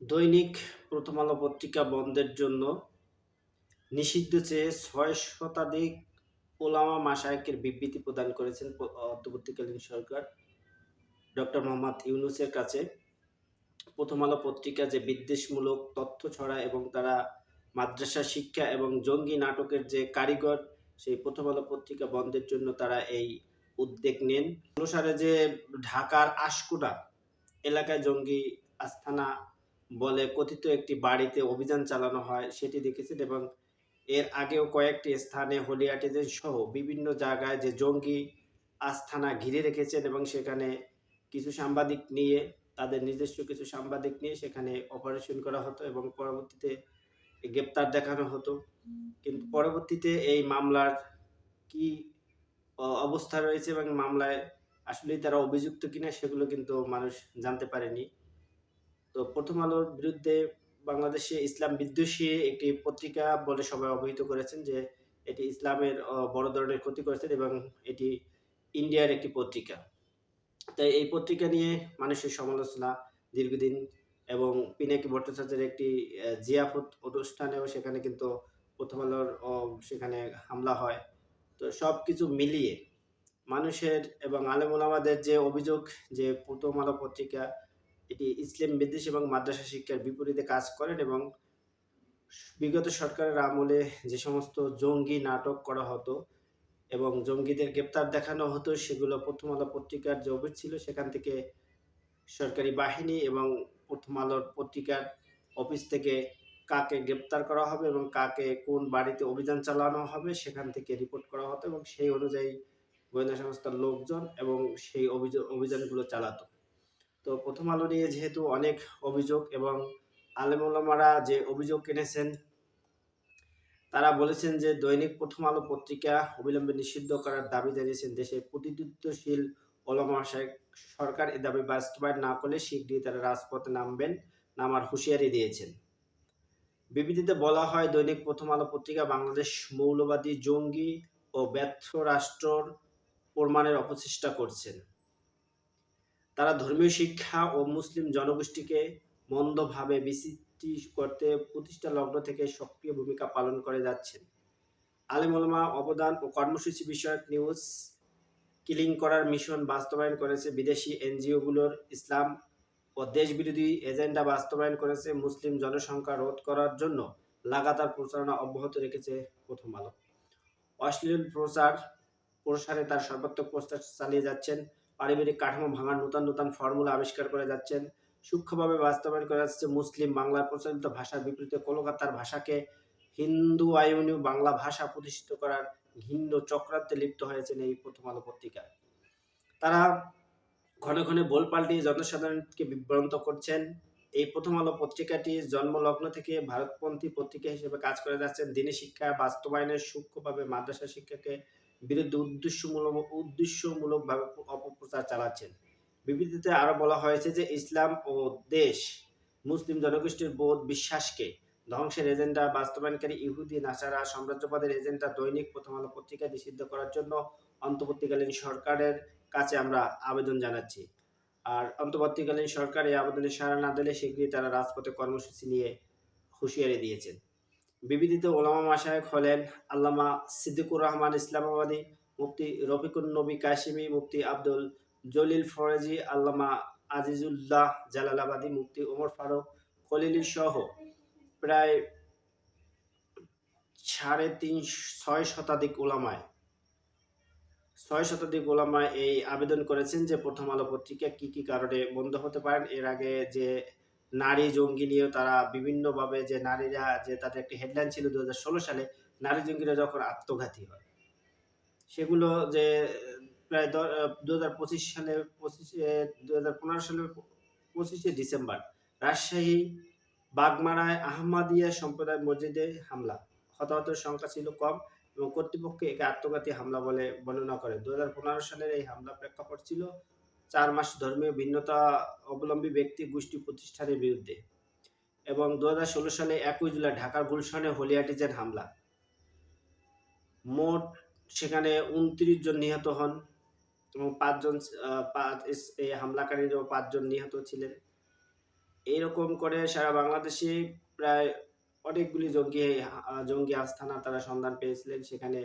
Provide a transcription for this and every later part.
দৈনিক প্রথম আলো পত্রিকা বন্ধের জন্য নিষিদ্ধ চেয়ে ছয় শতাধিক ওলামা মাসায়েকের বিবৃতি প্রদান করেছেন অন্তর্বর্তীকালীন সরকার ডক্টর মোহাম্মদ ইউনুসের কাছে। প্রথম আলো পত্রিকা যে বিদ্বেষমূলক তথ্য ছড়ায় এবং তারা মাদ্রাসা শিক্ষা এবং জঙ্গি নাটকের যে কারিগর, সেই প্রথম আলো পত্রিকা বন্ধের জন্য তারা এই উদ্যোগ নেন। অনুসারে যে ঢাকার আশকুড়া এলাকায় জঙ্গি আস্থানা বলে কথিত একটি বাড়িতে অভিযান চালানো হয়, সেটি দেখেছেন এবং এর আগেও কয়েকটি স্থানে হলিয়াটিজেন সহ বিভিন্ন জায়গায় যে জঙ্গি আস্থানা ঘিরে রেখেছেন এবং সেখানে কিছু সাংবাদিক নিয়ে, তাদের নিজস্ব কিছু সাংবাদিক নিয়ে সেখানে অপারেশন করা হতো এবং পরবর্তীতে গ্রেপ্তার দেখানো হতো। কিন্তু পরবর্তীতে এই মামলার কি অবস্থা রয়েছে এবং মামলায় আসলেই তারা অভিযুক্ত কিনা সেগুলো কিন্তু মানুষ জানতে পারেনি। তো প্রথম আলোর বিরুদ্ধে বাংলাদেশে ইসলাম বিদ্বেষী একটি পত্রিকা বলে সবাই অবহিত করেছেন যে এটি ইসলামের বড় ধরনের ক্ষতি করেছেন এবং এটি ইন্ডিয়ার একটি পত্রিকা। তাই এই পত্রিকা নিয়ে মানুষের সমালোচনা দীর্ঘদিন এবং পিনাকি ভট্টাচার্যের একটি জিয়াফত অনুষ্ঠানেও সেখানে কিন্তু প্রথম আলোর সেখানে হামলা হয়। তো সব কিছু মিলিয়ে মানুষের এবং আলেমুলামাদের যে অভিযোগ যে প্রথম আলো পত্রিকা এটি ইসলাম বিদ্বেষ এবং মাদ্রাসা শিক্ষার বিপরীতে কাজ করেন এবং বিগত সরকারের আমলে যে সমস্ত জঙ্গি নাটক করা হতো এবং জঙ্গিদের গ্রেপ্তার দেখানো হতো, সেগুলো প্রথম আলো পত্রিকার যে অফিস ছিল, সেখান থেকে সরকারি বাহিনী এবং প্রথম আলোর পত্রিকার অফিস থেকে কাকে গ্রেপ্তার করা হবে এবং কাকে কোন বাড়িতে অভিযান চালানো হবে, সেখান থেকে রিপোর্ট করা হতো এবং সেই অনুযায়ী গোয়েন্দা সংস্থার লোকজন এবং সেই অভিযোগ অভিযানগুলো চালাতো। তো প্রথম আলো নিয়ে যেহেতু অনেক অভিযোগ এবং আলেমুলামারা যে অভিযোগ এনেছেন তারা বলেছেন যে দৈনিক প্রথম আলো পত্রিকা অবিলম্বে নিষিদ্ধ করার দাবি জানিয়েছেন। দেশের প্রতিনিধিত্বশীল ওলামা সরকার এ দাবি বাস্তবায়ন না করলে শীঘ্রই তারা রাজপথে নামবেন, নামার হুঁশিয়ারি দিয়েছেন। বিবৃতিতে বলা হয়, দৈনিক প্রথম আলো পত্রিকা বাংলাদেশ মৌলবাদী জঙ্গি ও ব্যর্থ রাষ্ট্রর প্রমাণের অপচেষ্টা করছেন। তারা ধর্মীয় শিক্ষা ও মুসলিম জনগোষ্ঠীকে মন্দভাবে বিস্তৃতি করতে প্রতিষ্ঠা লগ্ন থেকে সক্রিয় ভূমিকা পালন করে যাচ্ছেন। আলেমুলমা অবদান ও কর্মসূচি বিষয়ক নিউজ কিলিং করার মিশন বাস্তবায়ন করেছে বিদেশি এনজিওগুলোর ইসলাম ও দেশবিরোধী এজেন্ডা বাস্তবায়ন করেছে মুসলিম জনসংখ্যা রোধ করার জন্য লাগাতার প্রচারণা অব্যাহত রেখেছে প্রথম আলো। অশ্লীল প্রচার প্রসারে তার সর্বাত্মক প্রস্তাব চালিয়ে যাচ্ছেন পারিবারিক কাঠামো ভাঙার নতুন নতুন ফর্মুলা আবিষ্কার করে যাচ্ছেন। সূক্ষ্মভাবে বাস্তবায়ন করা যাচ্ছে মুসলিম বাংলার প্রচলিত ভাষার বিপরীতে কলকাতার ভাষাকে হিন্দু আয়নীয় বাংলা ভাষা প্রতিষ্ঠিত করার ঘিন্ন চক্রান্তে লিপ্ত হয়েছেন এই প্রথম আলো পত্রিকা তারা ঘনে ঘনে বল পাল্টিয়ে জনসাধারণকে বিভ্রান্ত করছেন। এই প্রথম আলো পত্রিকাটি জন্মলগ্ন থেকে ভারতপন্থী পত্রিকা হিসেবে কাজ করে যাচ্ছেন। দিনী শিক্ষা বাস্তবায়নের সূক্ষ্মভাবে মাদ্রাসা শিক্ষাকে বিরুদ্ধে উদ্দেশ্যমূলক উদ্দেশ্যমূলকভাবে অপপ্রচার চালাচ্ছেন। বিবৃতিতে আরও বলা হয়েছে যে, ইসলাম ও দেশ মুসলিম জনগোষ্ঠীর বোধ বিশ্বাসকে ধ্বংসের এজেন্ডা, বাস্তবায়নকারী ইহুদি, নাসারা, সাম্রাজ্যবাদের এজেন্ডা, দৈনিক প্রথম আলো পত্রিকা নিষিদ্ধ করার জন্য অন্তর্বর্তীকালীন সরকারের কাছে আমরা আবেদন জানাচ্ছি। আর অন্তর্বর্তীকালীন সরকার এই আবেদনে সাড়া না দিলে শীঘ্রই তারা রাজপথে কর্মসূচি নিয়ে হুঁশিয়ারি দিয়েছেন। বিবৃতিতে ওলামা মাসায়েক হলেন আল্লামা সিদ্দিকুর রহমান ইসলামাবাদী মুফতি রফিকুন নবী কাশিমি, মুফতি আব্দুল জলিল ফরেজি, আল্লামা আজিজুল্লাহ জালালাবাদী মুফতি ওমর ফারুক খলিলি সহ প্রায় সাড়ে তিন, ছয় শতাধিক ওলামায়। ছয় শতাধিক ওলামায় এই আবেদন করেছেন যে প্রথম আলো পত্রিকা কি কি কারণে বন্ধ হতে পারেন? এর আগে যে নারী জঙ্গি নিয়েও তারা বিভিন্নভাবে যে নারীরা যে তাদের একটি হেডলাইন ছিল দুহাজার ষোলো সালে, নারী জঙ্গিরা যখন আত্মঘাতী হয়। সেগুলো যে প্রায় দু হাজার পঁচিশ সালে, পঁচিশে দু হাজার পনেরো সালের পঁচিশে ডিসেম্বর, রাজশাহী, বাগমারায় আহমাদিয়া সম্প্রদায় মসজিদে হামলা। হতাহতের সংখ্যা ছিল কম এবং কর্তৃপক্ষ একে আত্মঘাতী হামলা বলে বর্ণনা করে। দু হাজার পনেরো সালের এই হামলা প্রেক্ষাপট ছিল চার মাস ধর্মীয় ভিন্নতা অবলম্বী ব্যক্তি গোষ্ঠী প্রতিষ্ঠানের বিরুদ্ধে এবং দু হাজার ষোলো সালে একই জুলাই ঢাকার গুলশানে হোলিয়াটিজের হামলা মোট সেখানে উনত্রিশ জন নিহত হন এবং পাঁচজন এই হামলাকারীরও পাঁচজন নিহত ছিলেন এইরকম করে সারা বাংলাদেশে প্রায় অনেকগুলি জঙ্গি জঙ্গি আস্থানা তারা সন্ধান পেয়েছিলেন। সেখানে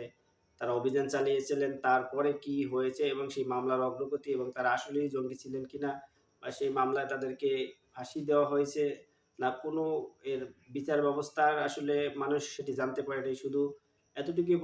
তারা অভিযান চালিয়েছিলেন। তারপরে কি হয়েছে এবং সেই মামলার অগ্রগতি এবং তারা আসলেই জঙ্গি ছিলেন কিনা বা সেই মামলায় তাদেরকে ফাঁসি দেওয়া হয়েছে না কোনো এর বিচার ব্যবস্থার আসলে মানুষ সেটি জানতে পারেনি। শুধু এতটুকুই